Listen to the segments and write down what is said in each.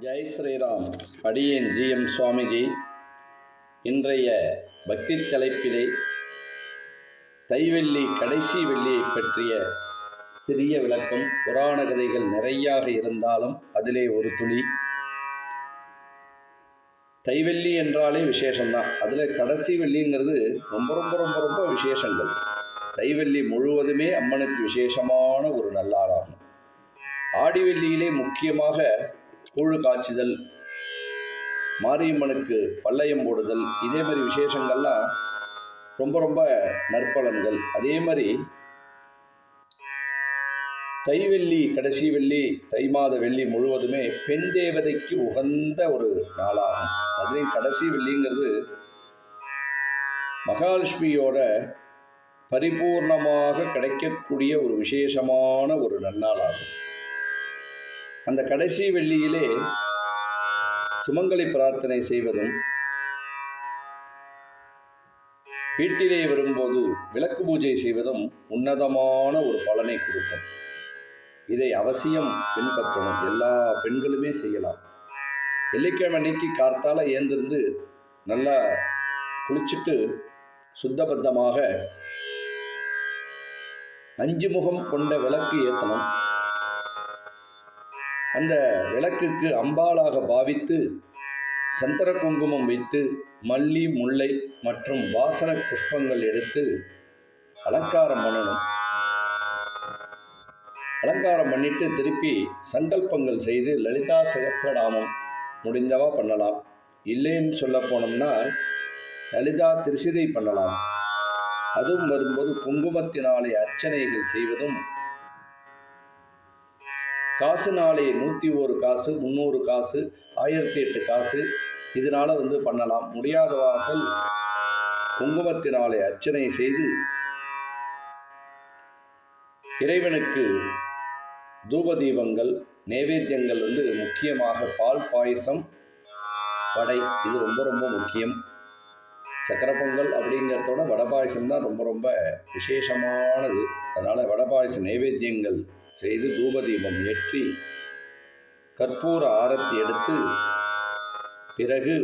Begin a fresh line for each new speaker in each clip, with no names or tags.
ஜெய் ஸ்ரீராம். அடியேன் ஜிஎம் சுவாமிஜி. இன்றைய பக்தி தலைப்பிலே தைவெள்ளி கடைசி வெள்ளியை பற்றிய சிறிய விளக்கம். புராண கதைகள் நிறையாக இருந்தாலும் அதிலே ஒரு துளி. தைவெள்ளி என்றாலே விசேஷம்தான். அதில் கடைசி வெள்ளிங்கிறது ரொம்ப ரொம்ப ரொம்ப ரொம்ப விசேஷங்கள். தைவெள்ளி முழுவதுமே அம்மனுக்கு விசேஷமான ஒரு நல்லாளாகும். ஆடிவெள்ளியிலே முக்கியமாக கூழு காய்ச்சுதல் மாரியம்மனுக்கு பல்லயம் போடுதல் இதே மாதிரி விசேஷங்கள்லாம் ரொம்ப ரொம்ப நற்பலன்கள். அதே மாதிரி தைவெள்ளி கடைசி வெள்ளி தை மாத வெள்ளி முழுவதுமே பெண் தேவதைக்கு உகந்த ஒரு நாளாகும். அதுலேயும் கடைசி வெள்ளிங்கிறது மகாலட்சுமியோட பரிபூர்ணமாக கிடைக்கக்கூடிய ஒரு விசேஷமான ஒரு நன்னாளாகும். அந்த கடைசி வெள்ளியிலே சுமங்கலி பிரார்த்தனை செய்வதும் வீட்டிலே வரும்போது விளக்கு பூஜை செய்வதும் உன்னதமான ஒரு பலனை கொடுக்கும். இதை அவசியம் பின்பற்றணும். எல்லா பெண்களுமே செய்யலாம். வெள்ளிக்கிழமை அன்னைக்கு கார்த்தால ஏந்திருந்து நல்லா குளிச்சுட்டு சுத்தபத்தமாக அஞ்சு முகம் கொண்ட விளக்கு ஏற்றணும் அந்த விளக்குக்கு அம்பாளாக பாவித்து சந்தன குங்குமம் வைத்து மல்லி முல்லை மற்றும் வாசன புஷ்பங்கள் எடுத்து அலங்காரம் பண்ணணும். அலங்காரம் பண்ணிட்டு திருப்பி சங்கல்பங்கள் செய்து லலிதா சகஸ்திரநாமம் முடிந்தவா பண்ணலாம். இல்லைன்னு சொல்ல போனோம்னா லலிதா திருசிதை பண்ணலாம். அதுவும் வரும்போது குங்குமத்தினாலே அர்ச்சனைகள் செய்வதும் காசு நாளே நூற்றி ஒரு காசு முந்நூறு காசு ஆயிரத்தி எட்டு காசு. இதனால் வந்து பண்ணலாம். முடியாதவர்கள் குங்குமத்தினாலே அர்ச்சனை செய்து இறைவனுக்கு தூப தீபங்கள் நைவேத்தியங்கள் வந்து முக்கியமாக பால் பாயசம் வடை. இது ரொம்ப ரொம்ப முக்கியம். சக்கரை பொங்கல் அப்படிங்கிறதோட வடை பாயசம் தான் ரொம்ப ரொம்ப விசேஷமானது. அதனால் வடை பாயச நைவேத்தியங்கள் செய்து தூபதீபம் ஏற்றி கற்பூர ஆரத்தி எடுத்து பிறகு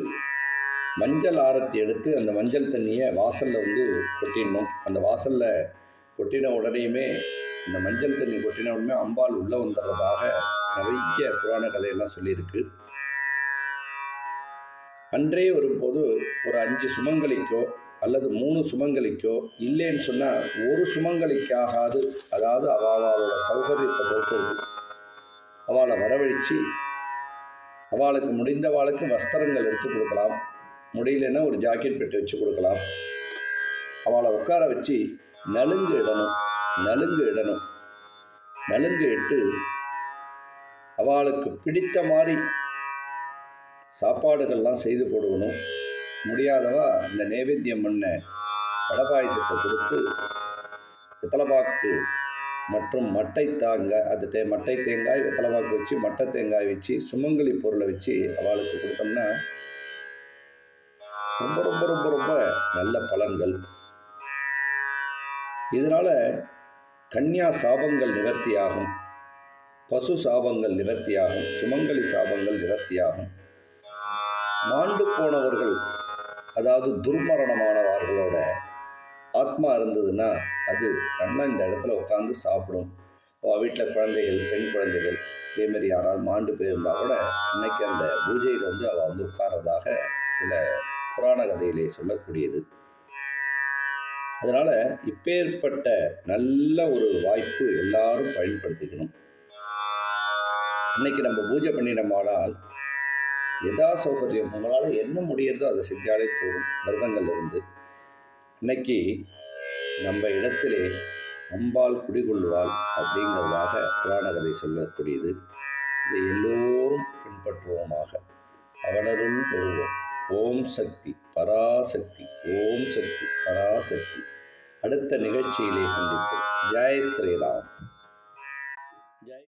மஞ்சள் ஆரத்தி எடுத்து அந்த மஞ்சள் தண்ணியை வாசலில் வந்து கொட்டிடணும். அந்த வாசலில் கொட்டின உடனேயுமே இந்த மஞ்சள் தண்ணி கொட்டின உடனே அம்பாள் உள்ளே வந்துடுறதாக நிறைய புராண கதையெல்லாம் சொல்லியிருக்கு. அன்றே வரும்போது ஒரு அஞ்சு சுமங்கலிக்கோ அல்லது மூணு சுமங்கலிக்கோ இல்லைன்னு சொன்னால் ஒரு சுமங்கலிக்காகாது. அதாவது அவளோட சௌகரியத்தை பொறுத்து அவளை வரவழைச்சு அவளுக்கு முடிந்தவாளுக்கு வஸ்திரங்கள் எடுத்து கொடுக்கலாம். முடியலன்னா ஒரு ஜாக்கெட் பெட்டி வச்சு கொடுக்கலாம். அவளை உட்கார வச்சு நலுங்கு இடணும் நலுங்கு இடணும். நலுங்கு இட்டு அவளுக்கு பிடித்த மாதிரி சாப்பாடுகள்லாம் செய்து போடுகணும். முடியாதவா? இந்த நைவேத்தியம் பண்ண வடபாயசத்தை கொடுத்து வெத்தலைப்பாக்கு மற்றும் மட்டை தாங்காய் அது தே மட்டை தேங்காய் வெத்தலைப்பாக்கு வச்சு மட்டை தேங்காய் வச்சு சுமங்கலி பொருளை வச்சு அவளுக்கு கொடுத்தோம்னா ரொம்ப ரொம்ப ரொம்ப ரொம்ப நல்ல பலன்கள். இதனால் கன்னியா சாபங்கள் நிவர்த்தியாகும். பசு சாபங்கள் நிவர்த்தியாகும். சுமங்கலி சாபங்கள் நிவர்த்தியாகும். மாண்டு போனவர்கள் அதாவது துர்மரணமானவர்களோட ஆத்மா இருந்ததுன்னா அது நல்லா இந்த இடத்துல உட்காந்து சாப்பிடும். வீட்டில் குழந்தைகள் பெண் குழந்தைகள் இதேமாரி யாராவது மாண்டு போயிருந்தால் கூட இன்னைக்கு அந்த பூஜையில் வந்து அவள் வந்து உட்கார்றதாக சில புராண கதையிலே சொல்லக்கூடியது. அதனால் இப்பேற்பட்ட நல்ல ஒரு வாய்ப்பு எல்லாரும் பயன்படுத்திக்கணும். இன்னைக்கு நம்ம பூஜை பண்ணினோமானால் எதா சௌகரியம்? உங்களால் என்ன முடியறதோ அதை செஞ்சாலே போதும் விரதங்கள் இருந்து இன்னைக்கு நம்ம இடத்திலே அம்பாள் குடிகொள்வாள் அப்படிங்கிறதாக புராண கதை சொல்லக்கூடியது. இதை எல்லோரும் பின்பற்றுவோமாக. அவனருள் பெறுவோம். ஓம் சக்தி பராசக்தி ஓம் சக்தி பராசக்தி. அடுத்த நிகழ்ச்சியிலே சந்திப்போம். ஜெய் ஸ்ரீராம்.